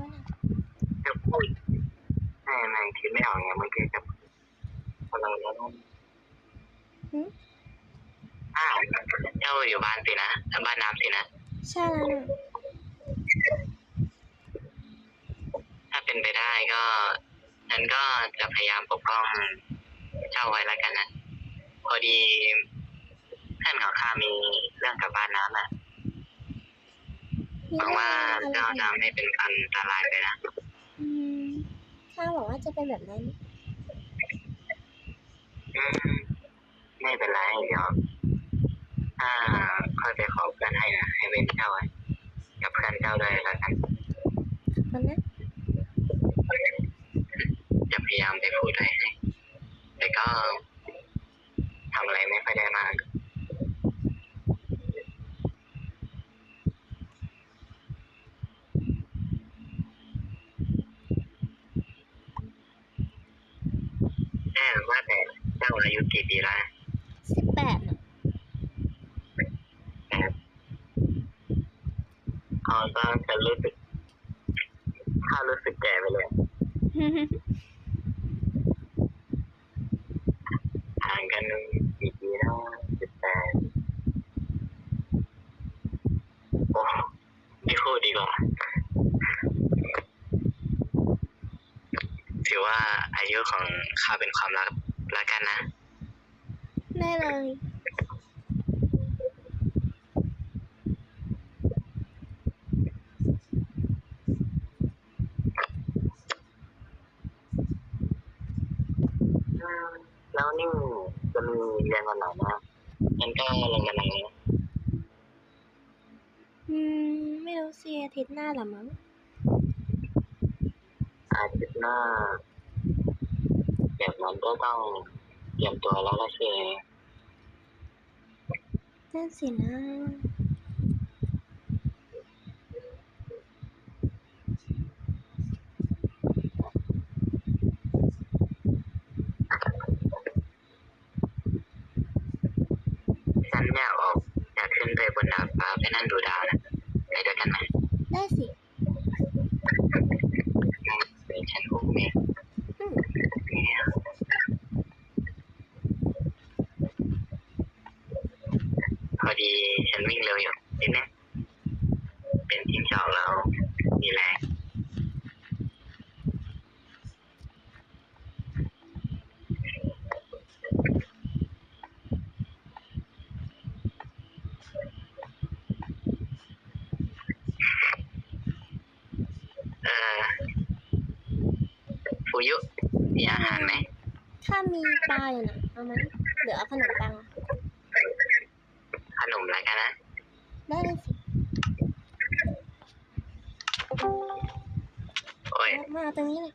วะน่ะจะพูดไม่ไม่คิดไม่ออกไงเมื่อกี้จะอะไรแล้วนะหึอ่าเจ้าอยู่บ้านสินะบ้านน้ำสินะ ใช่แล้วนะถ้าเป็นไปได้ก็ฉันก็จะพยายามปกป้องเจ้าไว้แล้วกันนะ พอดีเพื่อนของข้ามีเรื่องกับบ้านน้ำอะ มีหวังเรื่องว่าอะไรเจ้าจะอีกไม่เป็นอันตรายไปนะอืมข้าหวังว่าจะเป็นแบบนั้น อืมไม่เป็นไรเดี๋ยวถ้าค่อยไปขอเพื่อนให้นะให้เป็นเจ้าไว้กับเพื่อนเจ้าเลยแล้วกันขอบคุณนะจะพยายามไปพูดให้ให้แต่ก็ทำอะไรไม่ค่อยได้มาก แน่ว่าแต่ เจ้าอายุกี่ปีแล้วสิบแปดน่ะนะครับอ๋อก็จะรู้สึกถ้ารู้สึกแก่ไปเลย ห่างกันกี่ปีแล้วสิบแปดโอ้ไม่พูดดีกว่า ถือว่าอายุของข้าเป็นความรักแล้วกันนะ ได้เลย แล้วนี่จะมี เรียนวันไหนนะงั้นก็ลงมาไหนนะอืม ไม่รู้สิอาทิตย์หน้าเหรอมั้งอาทิตย์หน้าแบบนั้นก็ต้องเตรียมตัวแล้วละสินั่นสินะ ฉันอยากออกอยากขึ้นไปบนดาดฟ้าไปนั่งดูดาวนะไปด้วยกันไหม ได้สิ เดี๋ยวฉันอุ้มเมฆ อืม เนี่ยพอดีฉันวิ่งเร็วอยู่นิดนึงเป็นทีมสองแล้วมีแรง เออ ฟูยุมีอาหารไหมข้ามีปลาอยู่นะเอาไหมเดี๋ยวเอาขนมปัง ขนมแล้วกันนะ ได้เลยสิโอ้ยมาเอาตรงนี้เลย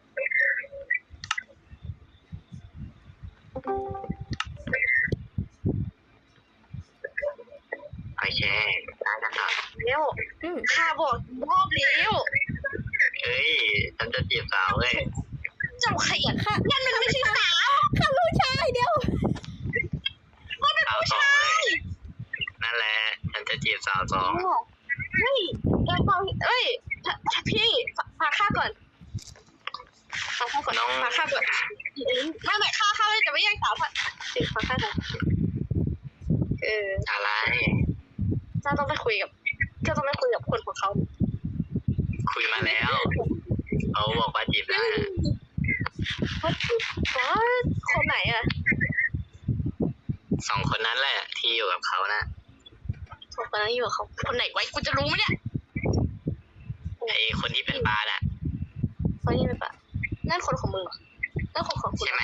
โอเคได้กันต่อ เร็ว อืม ข้าบอกรอบเร็ว เฮ้ย ฉันจะจีบสาวเว้ย เจ้าขยัน ข้า นั่นมันไม่ใช่สาว ข้าผู้ชายเดียว มันเป็น สาว ผู้ สอง ชา เว้ ย ย นั่นแหละ ฉันจะจีบสาวสอง เฮ้ยแกฟังเอ้ ยถ้าถ้าพี่ฝากข้าก่อนฝากข้าก่อนน้องฝากข้าก่อนไม่ไม่ข้าข้าจะไม่แย่งสาวฝากฝากข้าก่อนเอออะไรเจ้าต้องไปคุยกับเจ้าต้องไปคุยกับคนของเขา คุยมาแล้วเขาบอกว่าจีบได้นะว่าคนไหนอะสองคนนั้นแหละ ที่อยู่กับเขานะสองคนนั้นอยู่กับเขาคนไหนไว้กูจะรู้ไหมเนี่ย ไอคนที่เป็นปลาน่ะคนนี้เป็นปะนั่นคนของมึงเหรอนั่นคนของคุณใช่ไหม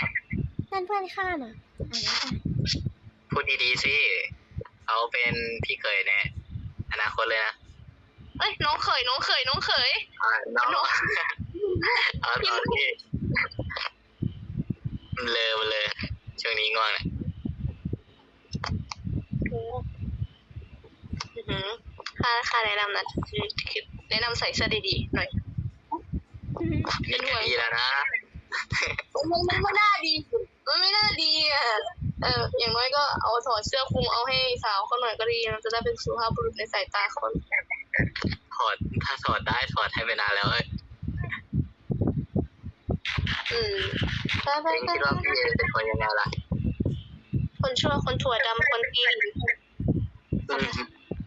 นั่นเพื่อนข้าน่ะอ่านแล้วกันพูดดีๆสิเขาเป็นพี่เคยในอนาคตเลยนะเอ้ยน้องเขยน้องเขยน้องเขยอ่าน้องน้องเอาตอนที่มันเลอมันเลยช่วงนี้ง่วงเนี่ยอือหือค่าค่าแนะนำนะคือคือ แนะนำใส่เสื้อดีๆหน่อยอืมนี่ก็ดีแล้วนะมันมันไม่น่าดี มันไม่น่าดีอะเออ อย่างน้อยก็เอาถอดเสื้อคลุมเอาให้สาวเขาหน่อยก็ดีมันจะได้เป็นสุภาพบุรุษในสายตาคนถอดถ้าถอดได้ถอดให้ไปนานแล้วเอ้ยอืมไปไปเองไปคิดว่าพี่เป็นคนยังไงล่ะ คนชั่วคนถั่วดำคนดีอืม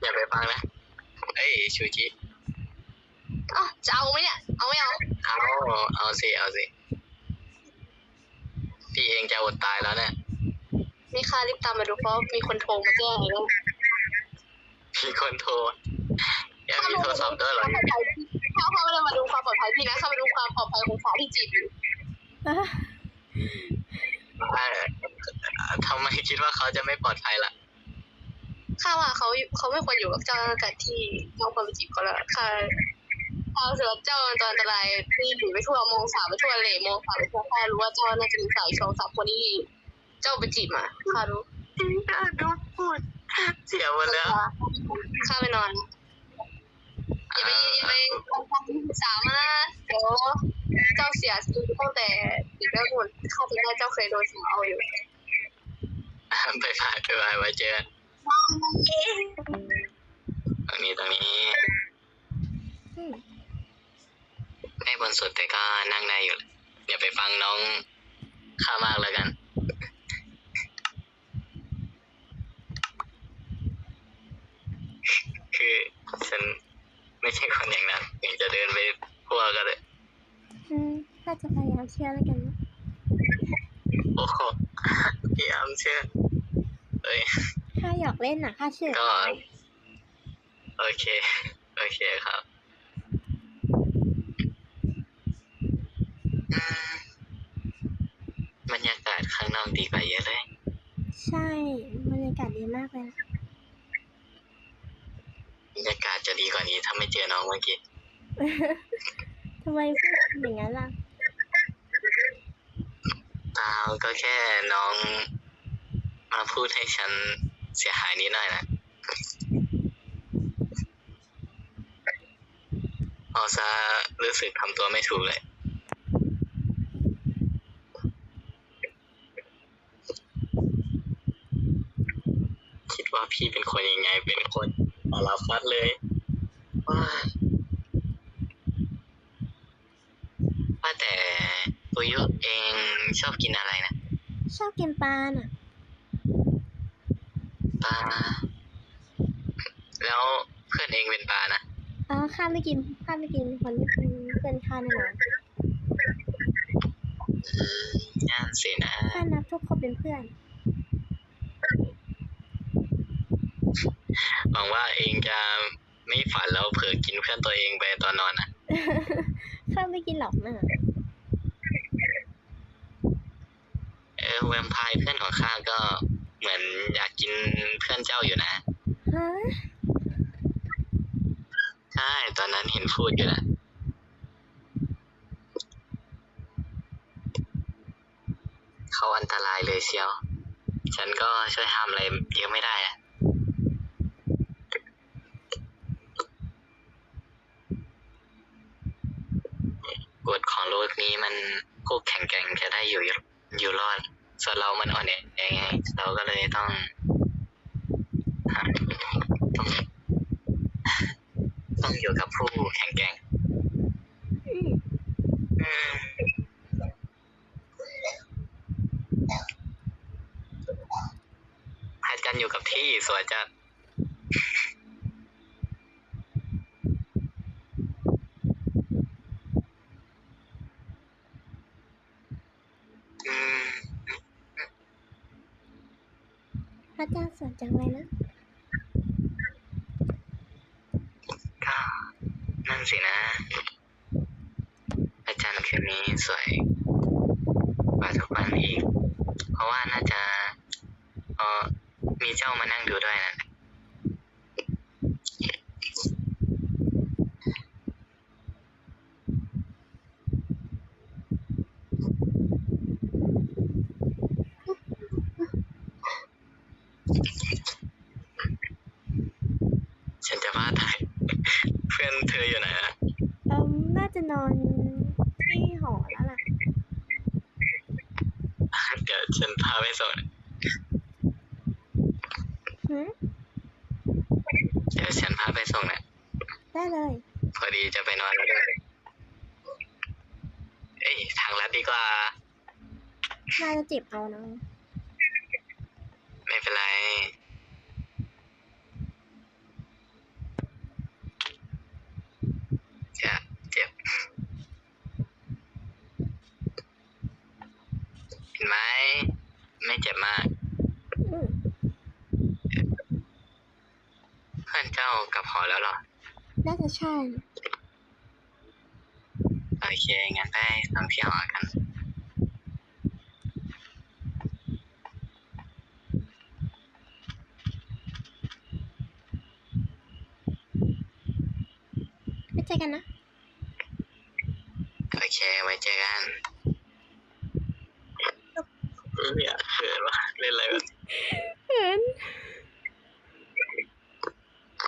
อย่าไปฟังนะ เอ้ยชูจิ อ๋อจะเอาไหมเนี่ย เอาไม่เอา เอาเอาสิเอาสิพี่เองจะอดตายแล้วเนี่ยนี่ค่ะรีบตามมาดูเพราะมีคนโทรมาแจ้งแล้วมีคนโทรยังมีโทรศัพท์ด้วยเหรอถ้าเขาไม่ได้มาดูความปลอดภัยพี่นะเข้ามาดูความปลอดภัยของสาวที่จีบอยู่อะเอ่อทำไมคิดว่าเขาจะไม่ปลอดภัยล่ะข้าว่าเขาเขาไม่ควรอยู่กับเจ้าตั้งแต่ที่น้องคนไปจีบเขาแล้วค่ะ ข้ารู้สึกว่าเจ้าอันตรายที่หนีไปทั่วมองสาวไปทั่วเลยมองสาวไปทั่วข้ารู้ว่าเจ้าน่าจะมีสาวอีกสองสามคนที่เจ้าไปจีบมาข้ารู้ดูพูดเสียหมดแล้วข้าไปนอนอย่าไปอย่าไปสาวมาเดี๋ยวเจ้าเสียชีวิตั้งแต่เด็กแล้วหมดข้าจะได้เจ้าเคยโดนสาวเอาอยู่ไปผ่านไปไว้เจอตรงนี้ตรงนี้ ไม่บนสุดแต่ก็นั่งได้อยู่อย่าไปฟังน้องข้ามากแล้วกัน คือฉันไม่ใช่คนอย่างนั้นยังจะเดินไปพัวก็เลยอืมข้าจะพยายามเชื่อแล้วกันนะโอ้โหพยายามเชื่อเอ้ยข้าหยอกเล่นน่ะข้าเชื่อก็โอเค โอเคครับอืม บรรยากาศข้างนอกดีกว่าเยอะเลย ใช่บรรยากาศดีมากเลยนะบรรยากาศจะดีกว่านี้ถ้าไม่เจอน้องเมื่อกี้ ทำไมพูดอย่างนั้นล่ะเปล่าก็แค่น้องมาพูดให้ฉันเสียหายนิดหน่อยนะเอาซะรู้สึกทำตัวไม่ถูกเลย คิดว่าพี่เป็นคนยังไง เป็นคนอลาฟัดเลยว้ายว่าแต่ปุยุเองชอบกินอะไรนะชอบกินปลาน่ะปลาแล้วเพื่อนเองเป็นปลานะอ๋อข้าไม่กินข้าไม่กินคนที่เป็นเพื่อนข้าแน่นอนอืมนั่นสินะข้านับทุกคนเป็นเพื่อน ห วังว่าเองจะไม่ฝันแล้วเผลอกินเพื่อนตัวเองไปตอนนอนนะข้าไม่กินหรอกน่ะเออแวมไพร์เพื่อนของข้าก็เหมือนอยากกินเพื่อนเจ้าอยู่นะฮะใช่ตอนนั้นเห็นพูดอยู่นะเขาอันตรายเลยเชียว ฉันก็ช่วยห้ามอะไรเยอะไม่ได้อะกฎของโลก นี้มันพวกแข็งแกร่งจะได้อยู่อยู่รอด ส่วนเรามันอ่อนแอไงเราก็เลยต้องต้อง ต้องอยู่กับผู้แข็งแกร่งอืมอืมผัดกันอยู่กับที่สวยจัด พระเจ้าสวยจังเลยนะก็นั่นสินะ อาจารย์คืนนี้สวยกว่าทุกวันอีก เพราะว่าน่าจะเออมีเจ้ามานั่งดูด้วยนะฉันจะว่าตาย เพื่อนเธออยู่ไหนอะ เอิมน่าจะน อนที่หอแล้วล่ะ เดี๋ยวฉันพาไปส่งหืมเดี๋ยวฉันพาไปส่งนะได้เลย พอดีจะไปนอนแล้วด้วยเอ้ยถามางลัดดีกว่า น่าจะเจ็บเอานะ ไม่เป็นไร จะเจ็บ เห็น ไหม ไม่เจ็บมากอืมเพื่อนเจ้ากลับหอแล้วเหรอ น่าจะใช่ โอเค งั้นได้ท่องเที่ยวหอกันไปเจอกันนะ โอเค ไว้เจอกันเนี่ยเขินวะเล่นอะไรแบบ เห็น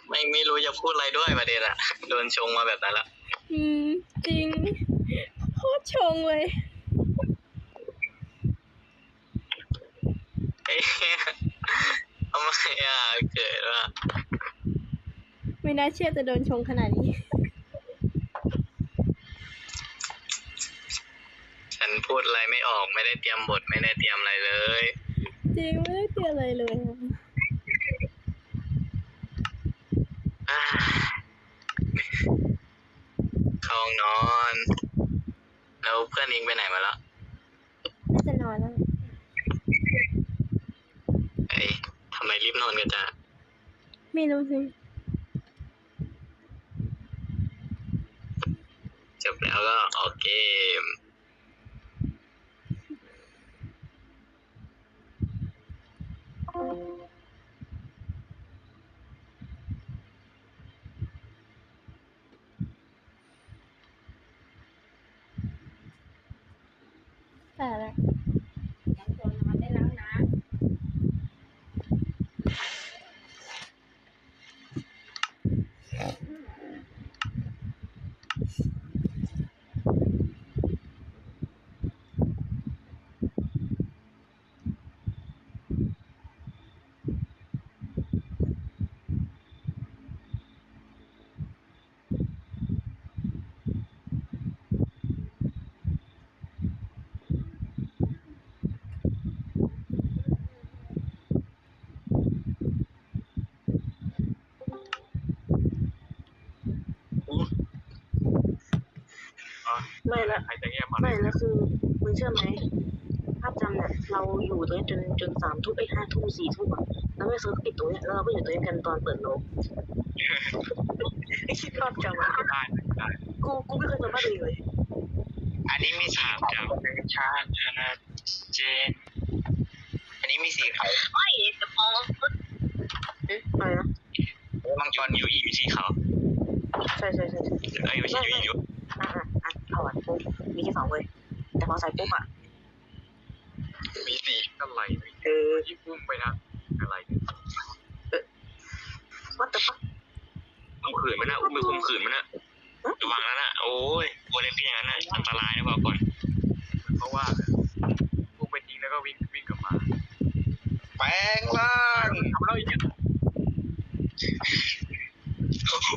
ไม่ไม่รู้จะพูดอะไรด้วยประเด็นอะโด นชงมาแบบนั้นละ อืม จริงโคตรชงเลยเอ้ยทำไมอะเกิดว่าไม่น่าเชื่อจะโดนชงขนาดนี้ ฉันพูดอะไรไม่ออกไม่ได้เตรียมบทไม่ได้เตรียมอะไรเลย จริงไม่ได้เตือนอะไรเลยอะ อ่าเข้าห้อง นอน แล้วเพื่อนเองไปไหนมาแล้วน่าจะนอนแล้วเอ้ยทำไมรีบนอนกันจ้ะไม่รู้สิจบแล้วก็ออกเกมแต่ อะไร ยังตัวนอนได้แล้วนะ ไม่ละใครจะเงียบมาไม่แล้วคือมึงเชื่อไหมภาพจำเนี่ยเราอยู่ตรงนี้จนจนสามทุ่มไอ้ห้าทุ่มสี่ทุ่มอะแล้วไม่เซิร์ฟปิดตรงเนี้ยแล้วเราก็อยู่ตรงนี้กันตอนเปิดโลกไอ้คิดภาพจำอะได้ได้กูกูไม่เคยจำภาพตัวเองเลยอันนี้มีสีขาวชาเจน อันนี้มีสีขาวไม่จะมองอะไรนะมังกรยูอีมีสีขาวใช่ใช่ใช่ใช่เอ้ยไม่ใช่ยูอียูอะอะอะ ถอดปุ๊บมีแค่สองเลยแต่พอใส่ปุ๊บอะมีสีอะไรเออยิ่งพุ่งไปนะอะไรวัดแต่ปะข่มขืนมันนะอุ้มไปข่มขืนมันนะระวังแล้วนะโอ้ยโอเล่นเป็นอย่างนั้นนะอันตรายนะบอกก่อน เพราะว่าพุ่งไปทิ้งแล้วก็วิ่งวิ่งกลับมาแปลงร่างทำแล้วอีก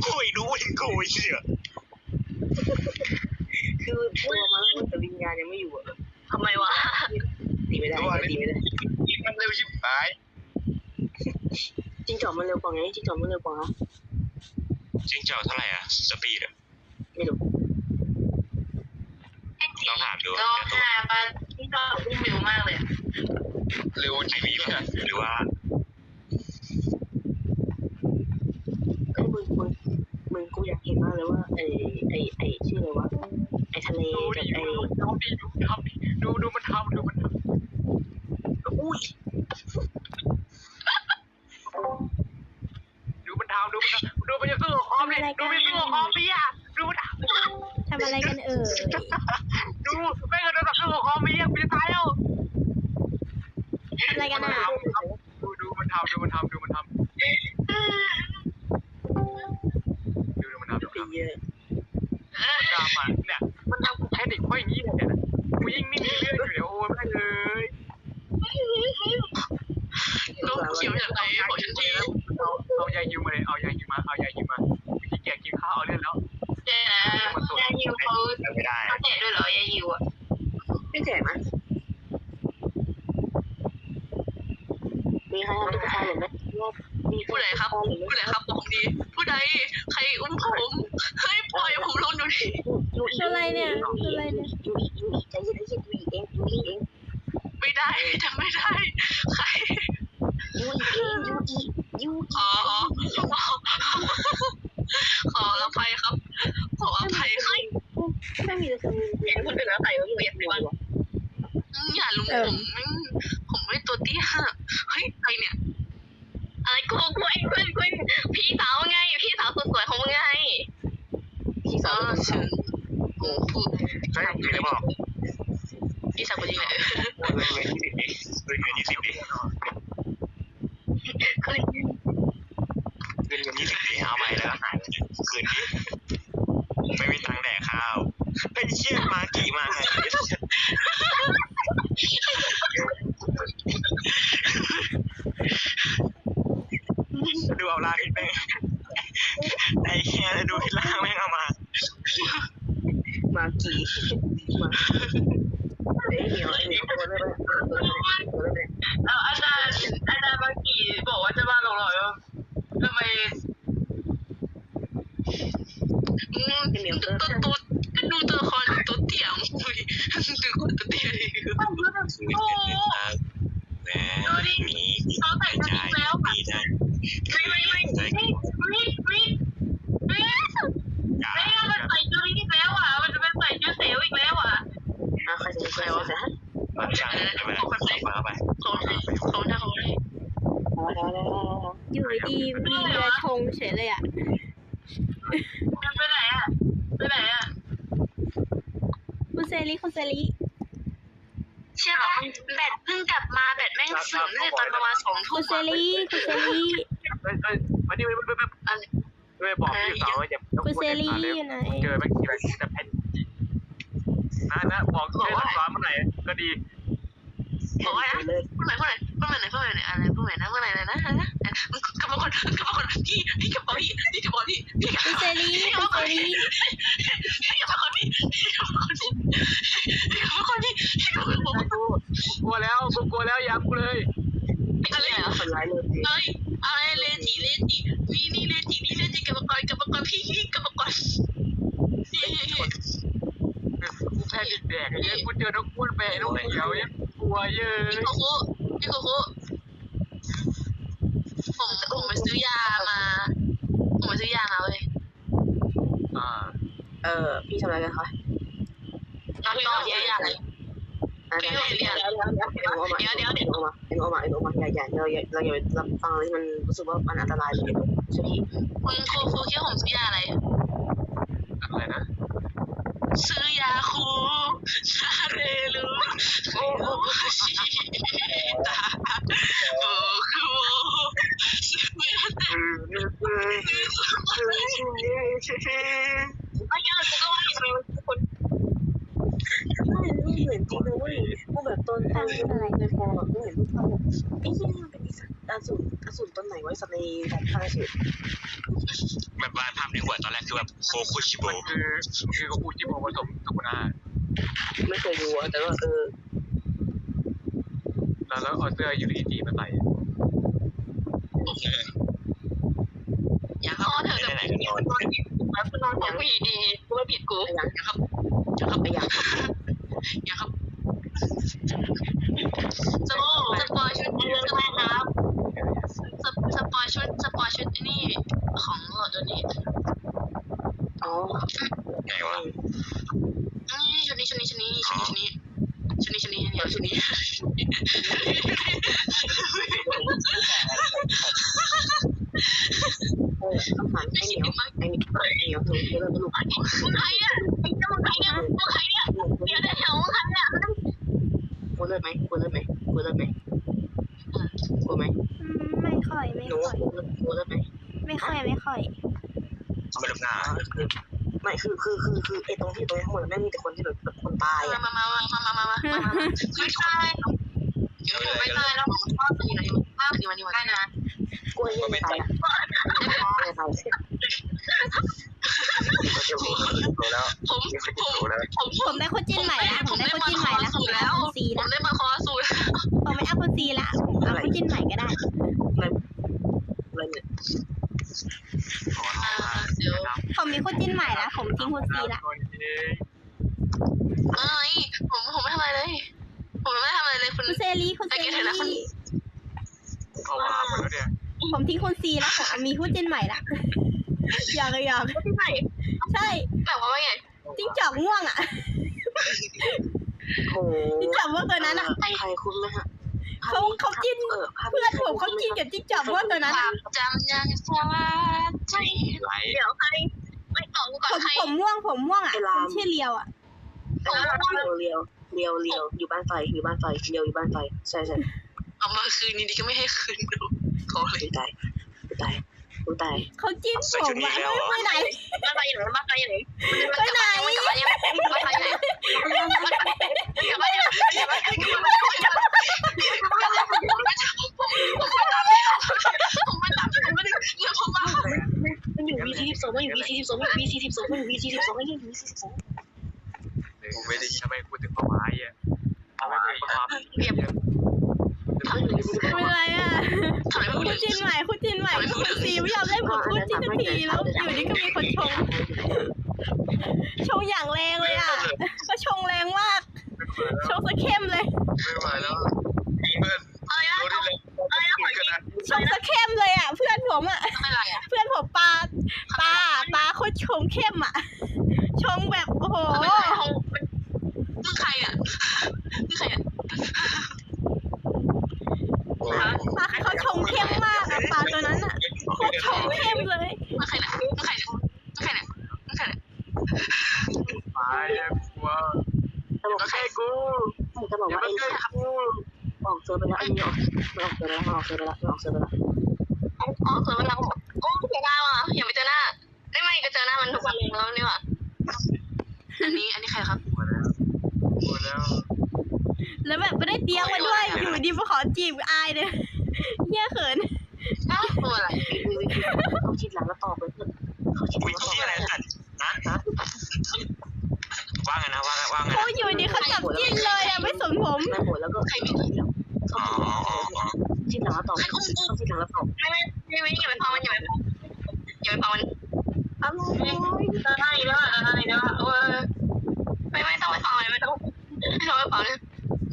โอ้ยดูมันโกยเชี่ย คือตัวมันแล้วแต่วิญญาณยังไม่อยู่อะทำไมวะตีไม่ได้ตีไม่ได้มันเร็วชิบหายจริงจอกมันเร็วกว่าไงจริงจอกมันเร็วกว่าจริงเจ้าเท่าไหร่อะสปีดอะไม่รู้ลองถามดูก็ห้าปะที่ก็วิ่งเร็วมากเลยเร็วจริงป่ะหรือว่า ไอ้ยมึงมึง มึงกูอยากเห็นมากเลยว่าไอ้ไอ้ไอ้ชื่ออะไรวะไอ้ทะเลดูกัดิบไอดูทำดิดูทำดิดูดูมันทำดูมันทำอุ้ยดูมันทำดูมันทำดูมันจะสู้กับคอมดิดูมันสู้กับคอมพี่อะดูมันทำอะไรกันเอ่ยดูไม่เคยโดนแบบสู้กับคอมพี่อะพี่จะตายแล้วทำอะไรกันอะดูดูมันทำดูมันทำดูมันทำดูดูมันทำดู ไอ้ มันทำ เหี้ย กล้ามาเนี่ยมันทำแค่เด็กค่อยอย่างนี้เนี่ยกูยิ่งไม่มีเรื่องอยู่เดี๋ยวโอ้ยไม่เลย ลูกเขียวอย่างไรบอกฉันที เอาเอา ยายิวมาเลยเอายายิวมาเอายายิวมา อะไรวะมันใช่ไหมส่งไปส่งไปส่งไปอยู่ดีมีเรือธงเฉยเลยอะ ดิแดกไอ้เหี้ยกูเจอนกพูดไปไอ้นกเขียวยังกลัวเยอะพี่โคคุพี่โคคุผมผมไปซื้อยามา ผมไปซื้อยามาเว้ยอ่าเออ พี่ทำอะไรกันคะน้องพี่ต้องซื้อยาอะไรพี่ต้องซื้อยาอะไรเดี๋ยวเดี๋ยวเดี๋ยวเดี๋ยวเอ็นโอมาเอ็นโอมาใหญ่ใหญ่เราอย่าเราอย่าไปรับฟังเลยมันรู้สึกว่ามันอันตรายเลยใช่ไหมคุณครูครูคิดว่าผมซื้อยาอะไรอะไรนะ ซื้อยาคูชาเรลูโอ้โหชีตาโอ้คือโอ้ซื้อไม่ได้ไม่ยากกูก็ว่าอยู่เลยคนไม่เหมือนจริงเลยเว้ยกูแบบตอนตั้งอะไรในฟองอะกูเห็นรูปภาพแบบไอ้ยี่มันเป็น อีสัตว์อสูรอสูรต้นไหนไว้สัตว์ในแบบทางสุดแบบวาดภาพในหัวตอนแรกคือแบบโคคุชิโบ มันคือคือกูจิโมผสมสุกุนาไม่เคยดูแต่ว่าเออแล้วแล้วเอาเสื้อยูริจีมาใส่อย่าเข้าเถอะไหนๆก็นอนแล้วกูนอนของผู้หญิงดีกูไม่ผิดกูอย่าครับอย่าครับไปอย่างอย่าครับ สปสปอยชุดนี้ก็ได้ครับสปสปอยชุดสปอยชุดนี่ของหลอดนี้อ๋อไงวะนี่ชุดนี้ชุดนี้ชุดนี้ชุดนี้ชุดนี้ชุดนี้ชุดนี้เดี๋ยวชุดนี้ เออคำถามไอ้เหนียวไอ้เหนียวไอ้เหนียวคือเรื่องลูก มึงใครอะมึงใครเนี่ยมึงใครเนี่ยเดี๋ยวเดี๋ยวมึงใครเนี่ย กูเลิก ไหมกูเลิกไหมกูเลิกไหมกูไหมอืมไม่ค่อยไม่หนูค่อยกูเลิกกูเลิกไหมไม่ค่อยไม่ค่อยไม่รู้หน้าไม่คือคือคือคือไอ้ตรงที่ตรงนี้ทั้งหมดแม่งมีแต่คนที่แบบแบบคนตายมาอะมามามามามามามาไม่ตายเดี๋ยวไม่ตายแล้วมึงชอบตีไหนมากดีวันนี้วันได้นะกล้วยยังตายอะตายตายโต แล้วผมผมโตแล้วผมผมได้คนจิ้นใหม่ละผมได้คนจิ้นใหม่ละผมเอาคนซีผละมได้มาคอสูตรผมไม่เอาคนซีละผมเอาคนจิ้นใหม่ก็ได้อะไรเนี่ยขอร้องว่าเดี๋ยวผมมีคู่จิ้นใหม่แล้วผมทิ้งคุณซีละคนเองไม่ผมผมไม่ทำอะไรเลย ผมไม่ทำอะไรเลยคุณคุณเซรีคุณเซไปเก็บเถอะนะคุณรีเขาว้าหมดแล้วเนี่ยผมทิ้งคุณซีแล้วผมมีคู่จิ้นใหม่ละอยากอยากที่ไหน ใช่แบบว่าไงจิ้งจอกม่วงอะโอ้โหจิ้งจอกม่วงตัวนั้นอะใครคุ้นไหมฮะเขาเขาจิ้นเออภาพเพื่อนผมเขาจิ้นกับจิ้งจอกม่วงตัวนั้นคอะวามจำยังสาใจไหลเดี๋ยวใครไม่ตอบกูก่อผนมใครผมม่วงผมม่วงอะผมชื่อเลียวอะเรียวเรียวเรียวเรียวอยู่บ้านไฟอยู่บ้านไฟเรียวอยู่บ้านไฟใช่ใช่เอามาคืนนี้ดีก็ไม่ให้คืนดูเขาเลยกูตายกูตาย กูตายเขาจิ้นผมอะไม่ไปไหนมาไปอย่างไรมาไปอย่างไรไปไหนมันกลับมายังไงมาไปอย่างไรมันกลับมายังไงมันกลับมายังไงมันกลับมายังไงมันกลับมาผมไม่ตามผมไม่ได้เดี๋ยวผมมามันอยู่วีซีสิบสองมันอยู่วีซีสิบสองมันอยู่วีซีสิบสองมันอยู่วีซีสิบสองมันอยู่วีซีสิบสองกูไม่ได้ทำไมพูดถึงเป้าหมายอะทำไมถึงความเรียบ เป็นไรอะทำไมไม่พูดคู่ถึงจิ้นใหม่คู่จิ้นใหม่คุณซีไม่ยอมเล่นผมคู่จิ้นสักทีแล้วอยู่นี่ก็มีคนชง ชงอย่างแรงเลยอะก็ชงแรงมาก ชงสะเข้มเลยไม่ไหวแล้วเพื่อน อะไรนะ รู้ได้เลยคุยกันนะ ชงสะเข้มเลยอะ เพื่อนผมอะ อะไรอะ เพื่อนผมปลาปลาปลาโคตรชงเข้มอะ ชงแบบโอ้โห มึงใครอะมึงใครอะ ปลาเขาชงเข้มมากอะปลาตัวนั้นอะโคตรชงเข้มเลย มึงใครน่ะมึงใครน่ะมึงใครน่ะมึงใครน่ะ ตายอะกลัว จะบอก ก็ ว่า แค่กู จะบอกว่าไอ้นี่ออกเซอร์ไปแล้วไอ้นี่ออกมันออกเซอร์ไปแล้วมันออกเซอร์ไปแล้วมันออกเซอร์ไปแล้ว อ๋อเผื่อมันเราโอ้เสียดายว่ะอย่าไปเจอหน้าไม่ไม่ก็เจอหน้ามันทุกวันเลยแล้วนี่ว่ะอันนี้อันนี้ใครครับ กลัวแล้วกลัวแล้ว แล้วแบบไม่ได้เตรียมมาด้วย อยู่ดีมาขอจีบอายเลย เหี้ยเขินอ้าวตัวอะไรเขาชิดหลังแล้วตอบไปเพื่อนเขาชิดหลัวิงแล้วตอบธีอะไรกันนะนะว่าไงนะว่าไงว่าไงเขาอยู่ดีเขาจับจิ้นเลยอะไม่สนผมไม่หมดแล้วก็ใครไม่ดีแล้วเขาอ๋ออ๋ออ๋อชิดหลังแล้วตอบเขาชิดหลังแล้วตอบไม่ไม่ไม่ไม่อย่าไปฟังมันอย่าไปอย่าไปฟังมันอ้าวอะไรแล้วอะไรแล้วเออไม่ไม่ต้องไปฟังเลยไม่ต้องไม่ต้องไปฟังเลย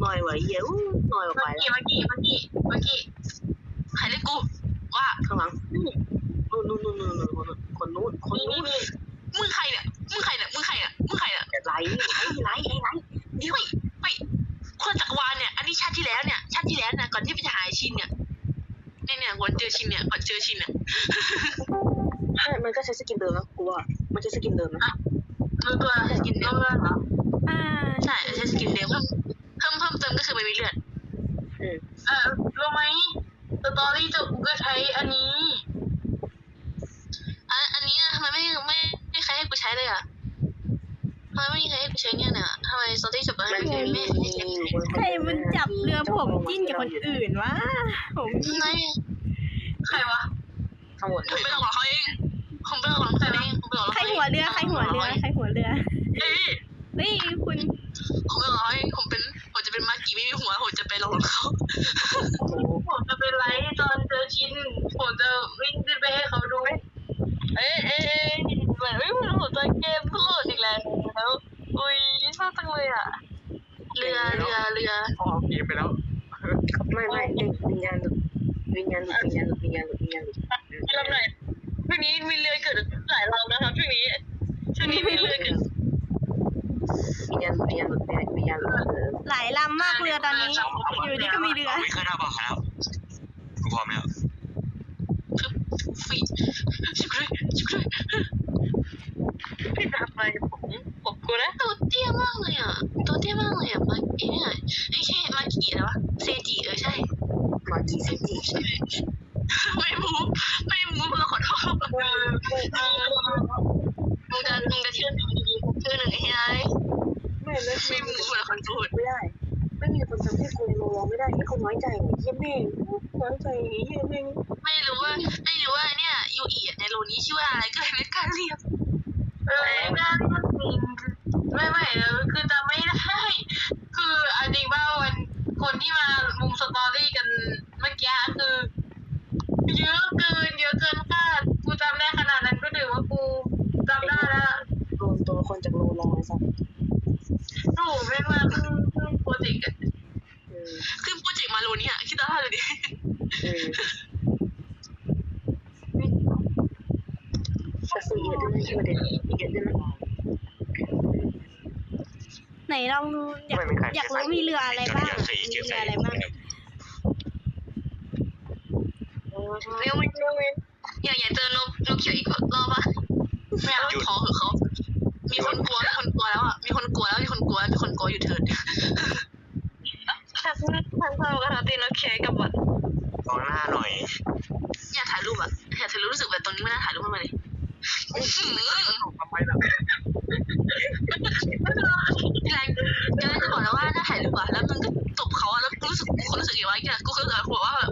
หน่อยไหวเหี้ยอู้หน่อยออกไปเมื่อกี้แล้วเมื่อกี้เมื่อกี้เมื่อกี้ ใครเรียกกูว่าข้างหลังนู่นนู่นนู่นนู่นนู่นคนนู้นคนนี่นู้นี่นนี่มึงใครเนี่ยมึงใครเนี่ยมึงใครเนี่ยมึงใครเนี่ยไหลไหลไหลไหลเดี๋ยวไม่คนจักรวาลเนี่ย อันนี้ชาติที่แล้วเนี่ย ชาติที่แล้วนะก่อนที่จะหายชินเนี่ยเนี่ยเนี่ยก่อนเจอชินเนี่ยก่อนเจอชินเนี่ยใช่มันก็ใช้สกินเดิมนะกูว่ามันใช้สกินเดิมนะรู้ตัวสกินเดิมเหรออ่าใช่ใช้สกินเดิมเพิ่มเพิ่มเพิ่มเติมก็คือไม่มีเลือดอืมเออรู้ไหมสต อรี่จบก็ใช้อันนี้อันอันนี้ทำไมไม่ไม่ไม่ใครให้กูใช้เลยอะทำไมไม่มีใครให้กูใช้เนี่ยน่ะทำไมสตอรี่จบแล้วมันไม่มีไม่ไม่ใช้ใครมันจับเรือผมจิ้นกับคนอื่นวะผมไม่ใครวะทั้งหมดผมไปหลอกเขาเองผมไปหลอกเขาเองผมไปหลอกใครหัวเรือใครหัวเรือใครหัวเรือเอ้ยเฮ้ยคุณผมไปหลอกเขาเองผมเป็น ผมจะเป็นมากี้ไม่มีหัวผมจะไปหลอกเขาผมจะไปไลฟ์ตอนเจอชินผมจะวิ่งขึ้นไปให้เขาดู เอ๊ะเอ๊ะเอ๊ะเหมือนไม่เหมือนหัวใจเกมพูดอีกแล้วแล้วอุ้ยชอบจังเลยอะ เรือเรือเรือเขาเอาเกมไปแล้วไม่ไม่วิญญาณหลุดวิญญาณหลุดวิญญาณหลุดวิญญาณหลุดวิญญาณหลุดลำไหนช่วงนี้มีเรือเกิดหลายลำนะครับช่วงนี้ช่วงนี้มี มากเรือตอนนี้ อยู่ดีก็มีเรือวิ่งขึ้นหน้าบอกแล้วกูพร้อมแล้วฟิชิครีชิครีพี่ทำไรผมผมกูนะตัวเตี้ยมากเลยอะตัวเตี้ยมากเลยอะมาเอ๊ะไอ้แค่มากี่แล้ววะเซจิเออใช่มากี่สิบจีไม่มูไม่มูเราขอโทษมึงจะมึงจะเชื่อหนึ่งดีๆชื่อหนึ่งไอ้ไอ้ไม่ไม่ไม่มูเราขอโทษไม่ได้ ม่มีคนจำที่กูมองไม่ได้ให้คนน้อยใจเยี่ยมแม่น้อยใจเยี่ยมแม่ไม่รู้ว่าไม่รู้ว่าเนี่ยยูอีในโลนี้ชื่อว่าอะไรก็เลยไม่กล้าเรียกเออไม่ไม่เออคือจำไม่ได้ คืออันจริงว่าวันคนที่มามุมสตอรี่กันเมื่อกี้คือเยอะเกินเยอะ Xe 了吗 เนี่ยกูคือหาหัวว่าแบบ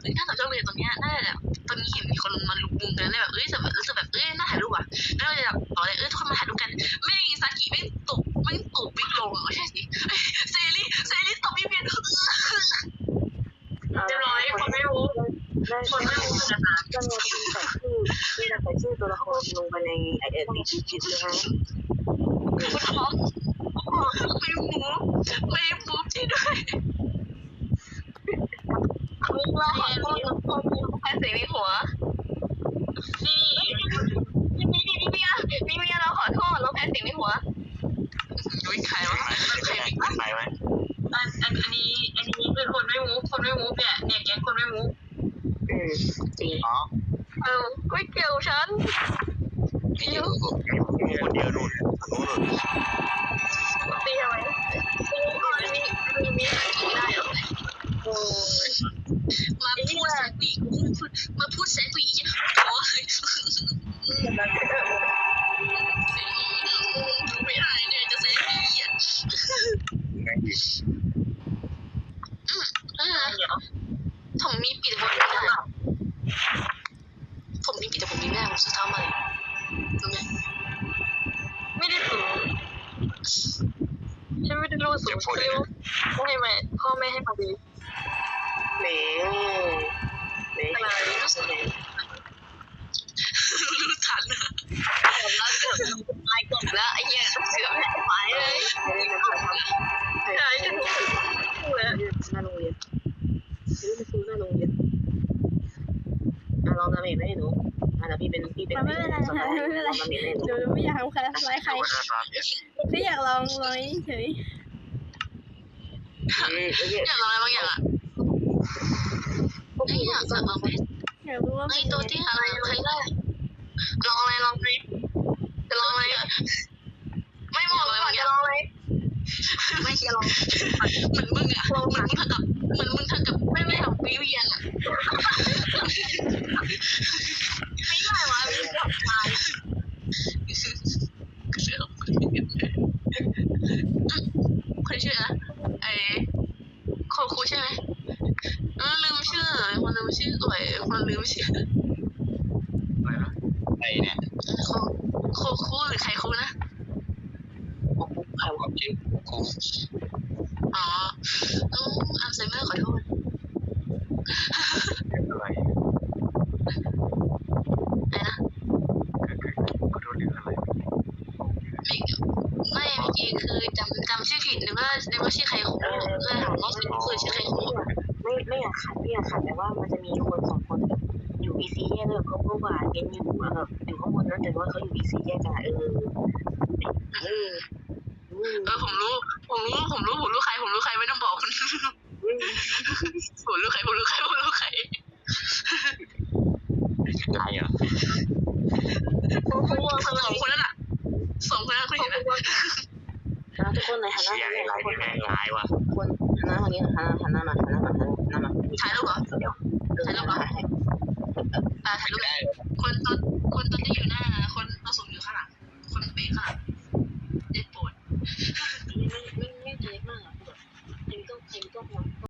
ไม่อยากทำใครทำร้าใครแค่อยากลองลองเฉยอยากลองอะไรบางอย่างอะไม่อยากจะลองไหมอยากรู้ว่าไอตัวที่อะไรใครได้ลองอะไรลองไหมจะลองอะไรไม่บอกเลยว่าจะลองอะไรไม่จะลองเหมือนมึงอะเหมือนมึงเท่ากับเหมือนมึงท่ากับไม่ไม่ของวิเวียนอะไม่ไหววะวิเวียนตาย คนชื่ออะไอคนคูใช่ไหมลืมชื่อคนลืมชื่อสวยคนลืมชื่ออะไรนะไอเนี่ยโคคูหรือใครคูนะโคคูใครวะชื่อคูอ๋ออัลไซเมอร์ขอโทษอะไร คัดไม่ยกค่ะแต่ว่ามันจะมีคนสองคนอยู่วีซีแยกเลยเขาก็หวานกันอยู่แบบอยู่ข้างบนนั้นแต่ว่าเขาอยู่วีซีแยกกันเออ